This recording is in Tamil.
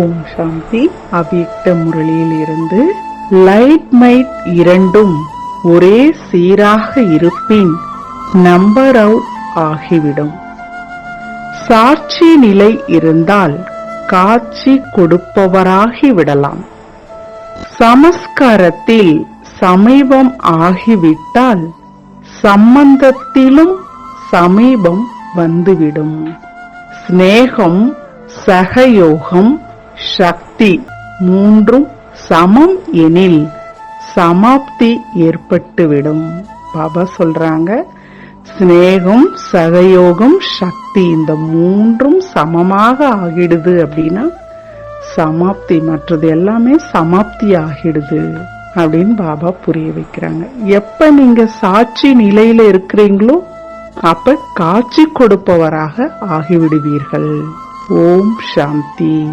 ஓம் சாந்தி. அவ்யக்த முரளியில் இருந்து லைட் மைட் இரண்டும் ஒரே சீராக இருப்பின் நம்பர் அவுட் ஆகிவிடும். சாட்சி நிலை இருந்தால் காட்சி கொடுப்பவராகி விடலாம். சமஸ்காரத்தில் சமீபம் ஆகிவிட்டால் சம்பந்தத்திலும் சமீபம் வந்துவிடும். சிநேகம் சகயோகம் சக்தி மூன்றும் சமம் எனில் சமாப்தி ஏற்பட்டுவிடும். பாபா சொல்றாங்க சிநேகம் சகயோகம் சக்தி இந்த மூன்றும் சமமாக ஆகிடுது அப்படின்னா சமாப்தி மற்றது எல்லாமே சமாப்தி ஆகிடுது அப்படின்னு பாபா புரிய வைக்கிறாங்க. எப்ப நீங்க சாட்சி நிலையில இருக்கிறீங்களோ அப்ப காட்சி கொடுப்பவராக ஆகிவிடுவீர்கள். ஓம் சாந்தி.